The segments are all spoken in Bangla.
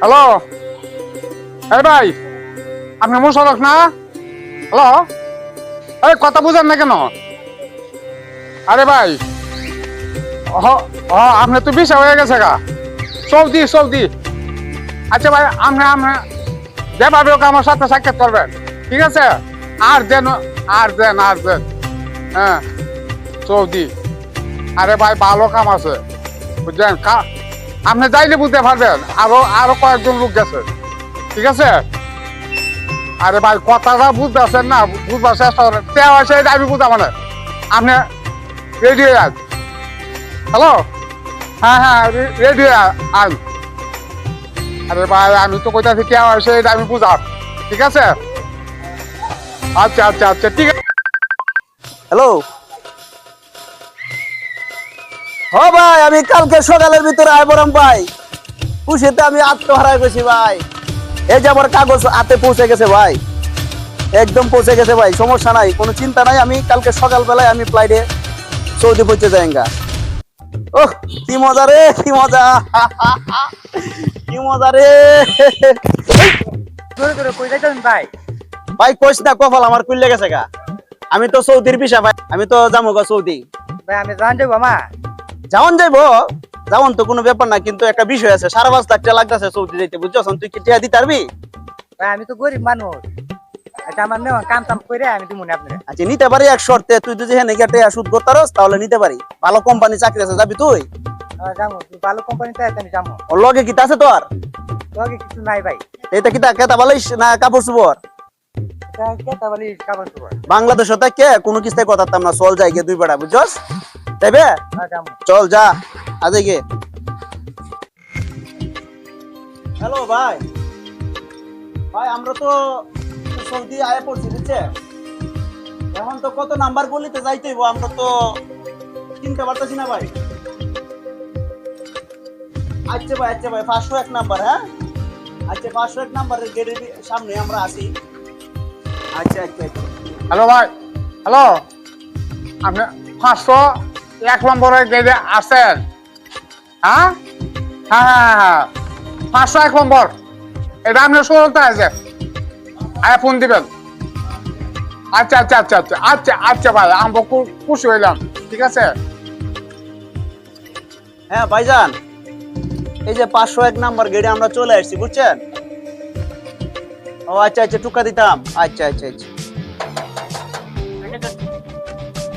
হ্যালো? এই ভাই আপনি মোশারফ না? হ্যালো? এই কথা বুঝেন না কেন? আরে ভাই হ আপনি তো বিশা হয়ে গেছে গা। সৌদি সৌদি আচ্ছা ভাই আপনি আপনি যেভাবে হোক আমার সাথে সাক্ষাৎ করবেন, ঠিক আছে? আর দেন আর দেন আর দেন হ্যাঁ সৌদি আরে ভাই, ভালো কাম আছে, বুঝলেন? আপনি যাইলে বুঝতে পারবেন, আরও আরও কয়েকজন লোক গেছে। ঠিক আছে? আরে ভাই, কথাটা বুঝতেছেন না, বুঝবার চেষ্টা করেন। তেও আছে আমি বুঝতে মানে আপনি রেডি হয়ে আন। হ্যালো হ্যাঁ হ্যাঁ রেডি হয়ে আন। আরে ভাই, আমি তো কোথা থেকে আসে এটা আমি বুঝাম ঠিক আছে? আচ্ছা আচ্ছা আচ্ছা ঠিক আছে। হ্যালো হ ভাই আমি কালকে সকালের ভিতরে আয় বরং ভাই। খুশিতে আমি আত্মহারায় গেছি ভাই। এই যে আমার কাগজ হাতে পৌঁছে গেছে ভাই। একদম পৌঁছে গেছে ভাই সমস্যা নাই কোনো চিন্তা নাই আমি কালকে সকালবেলায় আমি ফ্লাইটে সৌদি পৌঁছে যাইঙ্গা। ওহ কি মজা রে কি মজা। কি মজা রে। কই যাইতেন ভাই? ভাই কইস না কপাল আমার কুইলে গেছে গা। আমি তো সৌদির পিসা ভাই আমি তো যাব গা সৌদি। ভাই আমি জান যাব মা। যাওন যাইবো? যাওন তো কোনো ব্যাপার না কিন্তু একটা বিষয় আছে সারা পাঁচ লাখ টাকা লাগতেছে সৌদি যাইতে বুঝছ? তুই কি টিয়া দিতে পারবি? আমি তো গরিব মানুষ। এটা আমার নেওয়া কাম টাম করে আমি দিমুনি আপনার। আচ্ছা নিতে পারি এক শর্তে তুই যদি হ্যাঁ গিয়ে সুদ করতারস তাহলে নিতে পারি। ভালো কোম্পানি চাকরি আছে যাবি তুই? যাব তুই ভালো কোম্পানিতে আছে আমি যাব ওর লগে আছে তোর? কিছু নাই ভাই। এটা কিতা না কাপড় চুপড়? বাংলাদেশ কে কোনো কিস্তায় কথা না চল যাই গিয়ে দুই বেড়া বুঝছস? তাইবে? হ্যাঁ চল যা আজ গিয়ে হ্যালো ভাই। ভাই আমরা তো সৌদি আয় পড়ছি বুঝছে? এখন তো কত নাম্বার বলিতে যাইতে হইবো, আমরা তো চিনতে পারতেছি না ভাই। আচ্ছা ভাই আচ্ছা ভাই পাঁচশো এক নাম্বার হ্যাঁ? আচ্ছা পাঁচশো এক নাম্বারের গেটের সামনে আমরা আসি আচ্ছা আচ্ছা আচ্ছা। হ্যালো ভাই। হ্যালো? আপনি পাঁচশো এক নম্বরে গেলে আসেন হ্যাঁ? হ্যাঁ হ্যাঁ হ্যাঁ পাঁচশো এক নম্বর। এটা আপনি শুনতে আছে আয় ফোন দিবেন। আচ্ছা আচ্ছা আচ্ছা আচ্ছা আচ্ছা আচ্ছা ভাই আমি খুশি হইলাম, ঠিক আছে? হ্যাঁ ভাইজান। এই যে পাঁচশো এক নাম্বার গেটে আমরা চলে আসছি, বুঝছেন? ও আচ্ছা আচ্ছা টুকা দিতাম। আচ্ছা আচ্ছা আচ্ছা।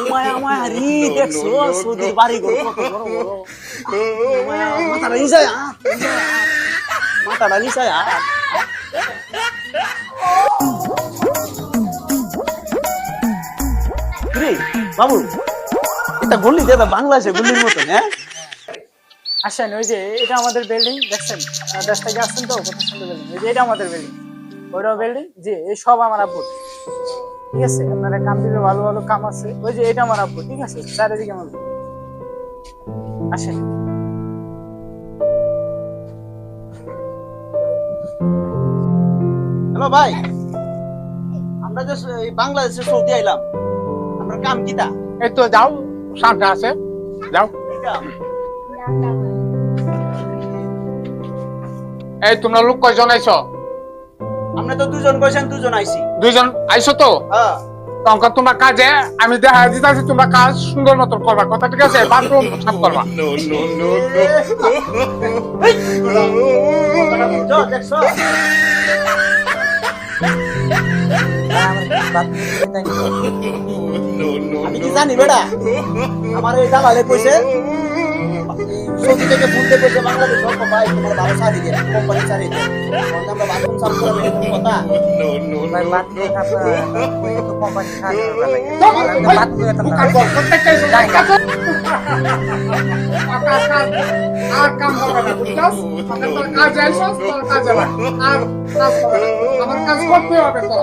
উমায়া উমায়া রি দেখছ সৌদির বাড়ি ঘর কত বড় বড় উমায়া মাথাটা নিচায় আ, নিচায় আ। মাথাটা নিচায় আ। বাবু এটা গুল্লি দে বাংলাদেশে গুল্লির মতন হ্যাঁ আসেন ওই যে এটা আমাদের বিল্ডিং দেখছেন দেশ থেকে আসছেন তো কত সুন্দর বিল্ডিং ওই যে এটা আমাদের বিল্ডিং ওইটাও বিল্ডিং জি এই সব আমার আব্বু ঠিক আছে? আপনারা কাম দিলে ভালো ভালো কাম আছে। ওই যে এটা আমার আব্বু ঠিক আছে? চারিদিকে আমার আসেন। হ্যালো ভাই আমরা যে এই বাংলাদেশে সৌদি আইলাম। আমরা কাম কিতা এই তো যাও সামনে আছে। যাও। এই তোমরা লোক কয়জন আইছো? আমরা তো দুজন কইছেন দুজন আইছি। দুইজন আইছো তো? হ্যাঁ। তখন তোমরা কাজে আমি দেখা দিতেছি তোমরা কাজ সুন্দর মতো করবা। কথা ঠিক আছে? বাথরুম সাফ করবা। আমি কি জানি বেটা? আমার এই দালালে কইছে সৌদি থেকে ফোন দিয়ে কইছে বাংলাদেশ সব ভাই তোমার ভালো সারি দিয়ে কোম্পানি সারি দিয়ে আমরা বাথরুম সাফ করে বেরিয়ে কথা? আর কাজ কাজ আর কাম হবে না বুঝছস তোর কাজ আইছস তোর কাজ আর কাজ আমার কাজ করতে হবে তো।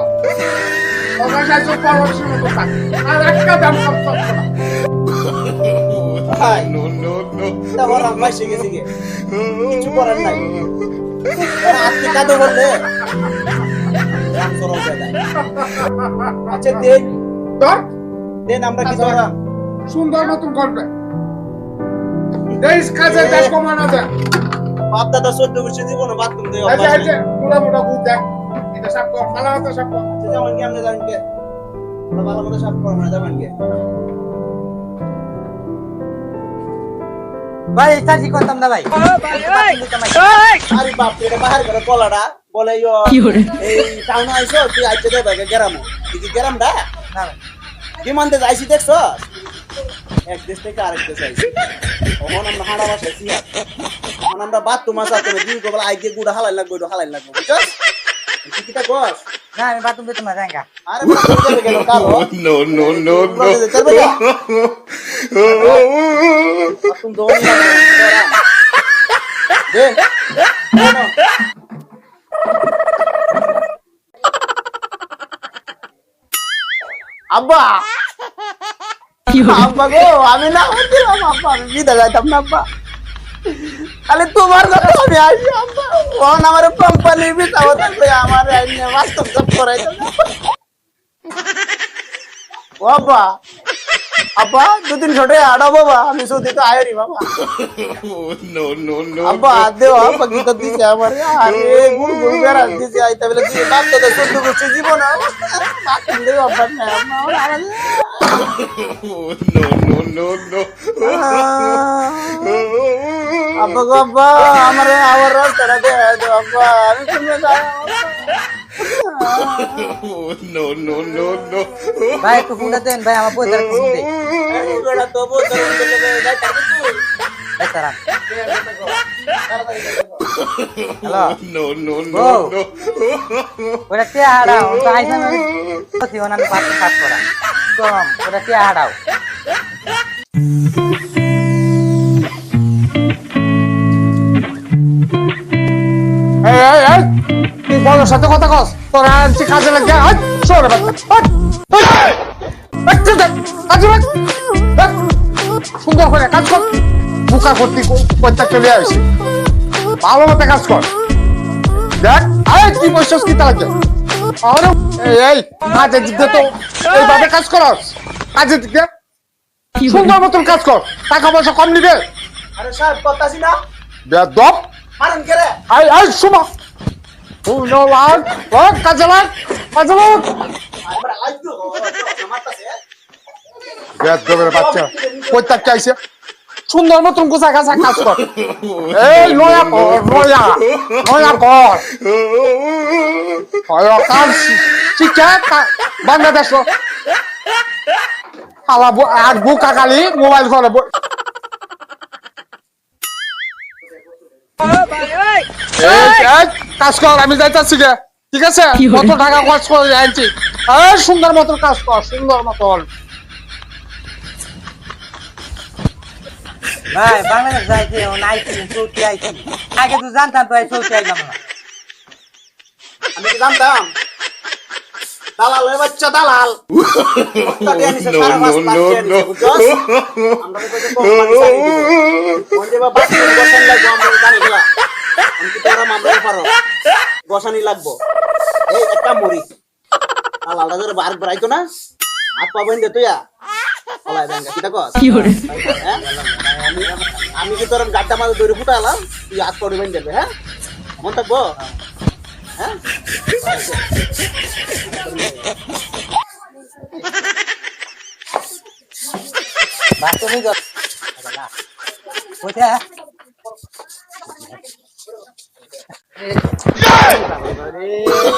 তোর কাজ আইছস মতো কাজ। আর একটা দাম ভাই তা বললাম ভাই শিখে শিখে কিছু করার নাই। আপনি কাঁদো বললে। আচ্ছা দেন। তোর দেন আমরা কি করাম সুন্দর মতন করবে দেশ কাজে দেশ কমানো যায়। বাপ দাদা চোদ্দ বছর জীবনে এই যে এই যে মোটা মোটা বুঝ দেখ। এটা সব কর ভালো মতো সব কর। যেমন কি আমরা জানেন কে? ভালো মতো সব করব না যাবেন কে? ভাই চাষি করতাম না ভাই। আরে বাপ রে, বাহার করে কলাটা বলে? এই টাউন আইছো তুই আইতে দে ভাই গ্রাম। কি গ্রাম দা। বিমান দিয়ে আইসি দেখছ? এক দেশ থেকে আরেক দেশ আইসি তখন আমরা হাঁড়া বাসা সিয়া তখন আমরা বাদ তোমার সাথে দুই গোবল আইকে গুড়া হালাই লাগবো হালাই লাগবো বুঝছস তুই কিটা কস না আমি বাথরুম দিতাম না জায়গা আরে বাপ রে, যাবে গেল কালো no, no, no, পুরো no. যেতে পারবে না? বাথরুম দৌড় লাগবে, গরম। দে দে নাও। আব্বা আব্বা গো আমি না দিলাম আব্বা আমি বিদা যাইতাম না আব্বা খালি তোমার কথা আমি আসি আব্বা ওন আমার কোম্পানির বিতাও থাকবে আমার আইনে বাস্তব সব করাই ও আব্বা আব্বা দুদিন ছোটে আড়া বাবা আমি সৌদি তো আয়রি বাবা no, no, no. আব্বা দেও আব্বা কি তো দিছে আমার আরে গুড় গুড় বেড়া দিছে আইতা বলে দিয়ে বাপ তো চোদ্দ বছর জীবন বাপ দেও আব্বা না আমার no, no, no, আব্বা গো আব্বা আমার আমার রাস্তাটা দেয় দাও আব্বা আমি তুমি যাই no, no, no, no. ভাই একটু ফোনটা দেন ভাই আমার পয়সা ফোন দে বেড়া তো বলতে ভাই তারা hello No, no, no, Bro. ওটা টিয়া হাড়াও তো আইসাম আমি বসি আমি পাঁচ কাজ করা কম ওটা টিয়া হাড়াও তুই বড়র সাথে কথা কস। তোর আনছি কাজে লাগে। হাট সরে কাজে সুন্দর করে কাজ কর। বুকা করতে কইতা চলে আসি ভালো মতো কাজ কর। দেখ আরে কি বসছিস কি তাকে আরে এই এই কাজের দিক তো এইভাবে কাজ করস। কাজের দিক সুন্দর মতন কাজ কর। টাকা পয়সা কম নিবে। আরে সাহেব কথাছি না। বেদব মারেন কে রে আই আই সুমা। শুনো লাগ লাগ কাজে লাগ কাজে লাগ। বেদবের বাচ্চা। কইতা চাইছে সুন্দর মতন গোছা গাছা কাজ কর। এই নয়া কর নয়া নয়া কর কাজ শিক্ষা বাংলাদেশ আর বুকা কালি মোবাইল করে কাজ কর আমি যাইতাছি গে। ঠিক আছে? কত টাকা খরচ করে আনছি। এই সুন্দর মতন কাজ কর সুন্দর মতন ভাই বাংলাদেশ আগে তো জানতাম তো এই চৌকি আইলাম না। আমি কি জানতাম। দালাল বাচ্চা দালাল। টাকা পারো? গোসানি লাগবো। এই একটা মরি। দালালটা ধরে বার বাড়াইতো না? হাত পা বাইন্ধে তুইয়া? পলাই ব্যাংকা, কিটা কস? হ্যাঁ? আমি- আমি কি তোর গাড্ডা মাঝে দৌড়ে ফুটালাম তুই হাত পড়ে বাইন্ধে দেবে, হ্যাঁ মন থাকব হ্যাঁ তুমি তো কোথায়